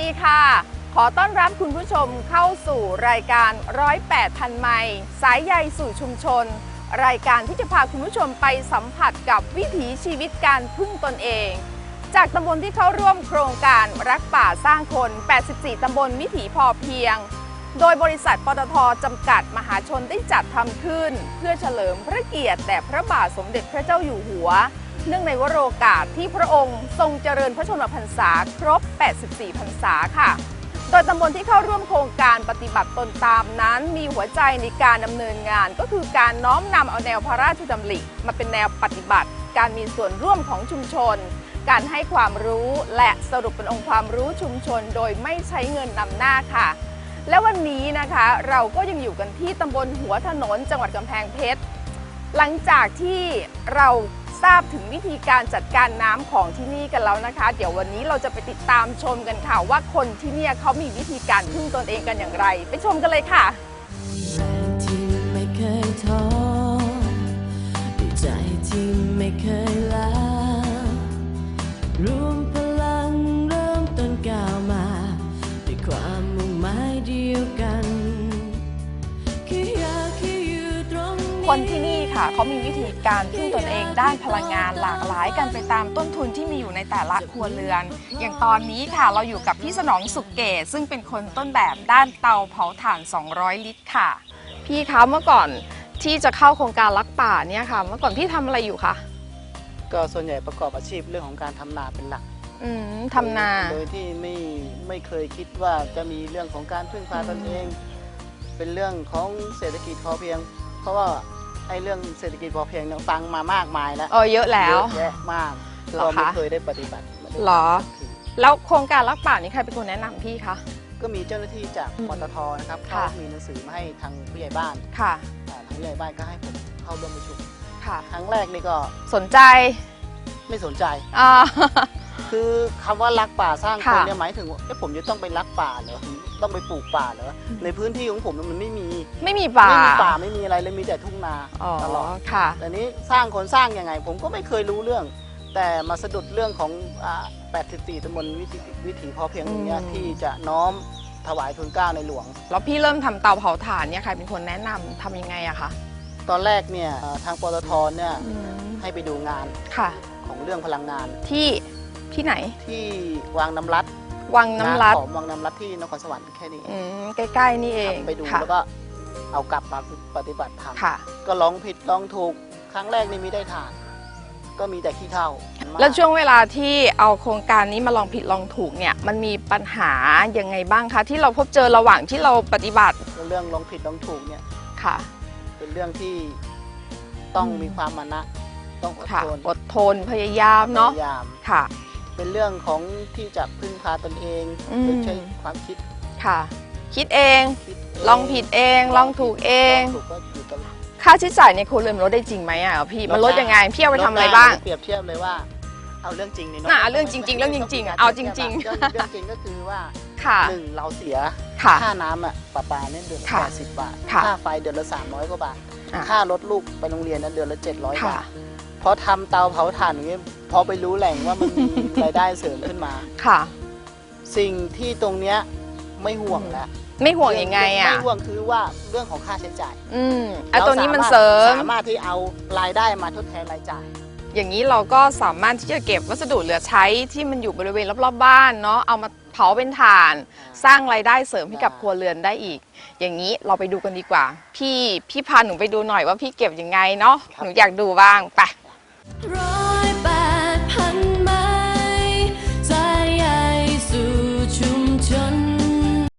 ดีค่ะ ขอต้อนรับคุณผู้ชมเข้าสู่รายการร้อยแปดพันไมล์สายใยสู่ชุมชน รายการที่จะพาคุณผู้ชมไปสัมผัสกับวิถีชีวิตการพึ่งตนเอง จากตำบลที่เข้าร่วมโครงการรักป่าสร้างคน 84 ตำบลวิถีพอเพียง โดยบริษัทปตทจำกัดมหาชนได้จัดทำขึ้น เพื่อเฉลิมพระเกียรติแด่พระบาทสมเด็จพระเจ้าอยู่หัว เนื่องในวโรกาสที่พระองค์ทรงเจริญพระชนมพรรษาครบ 84 พรรษาค่ะ โดยตำบลที่เข้าร่วมโครงการปฏิบัติตนตามนั้น มีหัวใจในการดำเนินงาน ก็คือการน้อมนำเอาแนวพระราชดำริมาเป็นแนวปฏิบัติ การมีส่วนร่วมของชุมชน การให้ความรู้และสรุปเป็นองค์ความรู้ชุมชน โดยไม่ใช้เงินนำหน้าค่ะและวันนี้นะคะเราก็ยังอยู่กันที่ตำบลหัวถนนจังหวัดกำแพงเพชร หลังจากที่เรา ราบถึงวิธีการจัดการน้ำของที่นี่กันแล้วนะคะ เดี๋ยววันนี้เราจะไปติดตามชมกันค่ะ ว่าคนที่เนี่ยเขามีวิธีการพึ่งตนเองกันอย่างไร ไปชมกันเลยค่ะ คนที่นี่ค่ะเขามีวิธีการพึ่งตนเองด้านพลังงานหลากหลายกันไปตามต้นทุนที่มีอยู่ในแต่ละครัวเรือน อย่างตอนนี้ค่ะเราอยู่กับพี่สนองสุกเกต ซึ่งเป็นคนต้นแบบด้านเตาเผาถ่าน 200 ลิตรค่ะ พี่คะเมื่อก่อนที่จะเข้าโครงการรักป่าเนี่ยค่ะ เมื่อก่อนพี่ทำอะไรอยู่คะก็ส่วนใหญ่ประกอบอาชีพเรื่องของการทำนาเป็นหลักอืมทำนา โดยที่ไม่ไม่เคยคิดว่าจะมีเรื่องของการพึ่งพาตนเอง เป็นเรื่องของเศรษฐกิจพอเพียง เพราะว่า ไอ้เรื่องเศรษฐกิจพอเพียงเนี่ยฟังมามากมายแล้วเออเยอะแล้ว เยอะแยะมากเหรอก็ไม่คะเคยได้ปฏิบัติไม่ได้เหรอแล้วโครงการรักป่านี่ใครเป็นคนแนะนำพี่คะ ก็มีเจ้าหน้าที่จากอืมปตทนะครับเขาค่ะ มีหนังสือมาให้ทางผู้ใหญ่บ้านค่ะ อ่าทางผู้ใหญ่บ้านก็ให้ผมเข้าร่วมประชุมค่ะ ครั้งแรกนี่ก็สนใจไม่สนใจ อ่า คือคำว่ารักป่าสร้างคนค่ะเนี่ยหมายถึงว่าเอ๊ะผมจะต้องไปรักป่าเหรอต้องไปปลูกป่าเหรอในพื้นที่ของผมมันไม่มีไม่มีป่าไม่มีป่าไม่มีอะไรเลยมีแต่ทุ่งนาอ๋อตลอด ค่ะ แต่นี้สร้างคนสร้างยังไง ผมก็ไม่เคยรู้เรื่อง แต่มาสะดุดเรื่องของอ่า84ตำบลวิถีวิถีพอเพียงตรงเนี้ยอืม ที่จะน้อมถวายทุนเกล้าในหลวง แล้วพี่เริ่มทำเตาเผาถ่านเนี่ยใครเป็นคนแนะนำทำยังไงอะคะตอนแรกเนี่ยอ่าทางปตทเนี่ยอืมให้ไปดูงานค่ะ ของเรื่องพลังงาน ที่ ที่ไหน ที่วางน้ำรัดวังน้ำรัดของวางน้ำรัดที่นครสวรรค์แค่นี้อืมใกล้ ๆ นี่เองไปดูค่ะแล้วก็เอากลับมาปฏิบัติธรรมค่ะ ก็ลองผิดลองถูกครั้งแรกนี่มีได้ทาน ก็มีแต่ขี้เท่าแล้วช่วงเวลาที่เอาโครงการนี้มาลองผิดลองถูกเนี่ย มันมีปัญหายังไงบ้างคะที่เราพบเจอระหว่างที่เราปฏิบัติเรื่องลองผิดลองถูกเนี่ยค่ะ เป็นเรื่องที่ต้องอืมมีความมานะ ต้องอดค่ะทนอดทนพยายามเนาะพยายามค่ะ เป็นเรื่องของที่จะพึ่งพาตนเองอืม โดยใช้ความคิดค่ะ คิดเอง คิดเลองผิดเองลองถูกเอง ลถูกก็อยู่ตลอดค่าใช้จ่ายในครัวเรือนมันลดได้จริงไหมอะพี่มันลดยังไงพี่เอาไปทำอะไรบ้าง เปรียบเทียบเลยว่า เอาเรื่องจริงนี่น่ะเรื่องจริงๆเรื่องจริงๆเอาจริงๆเรื่องเรื่องจริงก็คือว่าค่ะหนึ่งเราเสีย ค่ะ ค่าน้ำอะประปาเนี่ยเดือนละค่ะแปดสิบบาท ค่ะค่าไฟเดือนละสามร้อยกว่าบาท อะ ค่ารถลูกไปโรงเรียนนั้นเดือนละเจ็ดร้อยค่ะ บาทพอทำเตาเผาถ่านอย่างเงี้ย พอไปรู้แหล่งว่ามันมีรายได้เสริมขึ้นมา ค่ะ สิ่งที่ตรงเนี้ยไม่ห่วงแล้วไม่ห่วงยังไงอะ ไม่ห่วงคือว่าเรื่องของค่าใช้จ่าย อืมไอ้ตัวนี้มันเสริม สามารถที่เอารายได้มาทดแทนรายจ่าย อย่างนี้เราก็สามารถที่จะเก็บวัสดุเหลือใช้ที่มันอยู่บริเวณรอบๆบ้านเนาะ เอามาเผาเป็นถ่าน สร้างรายได้เสริมให้กับครัวเรือนได้อีก อย่างนี้เราไปดูกันดีกว่า พี่พี่พาหนูไปดูหน่อยว่าพี่เก็บยังไงเนาะ หนูอยากดูบ้างไปร้อ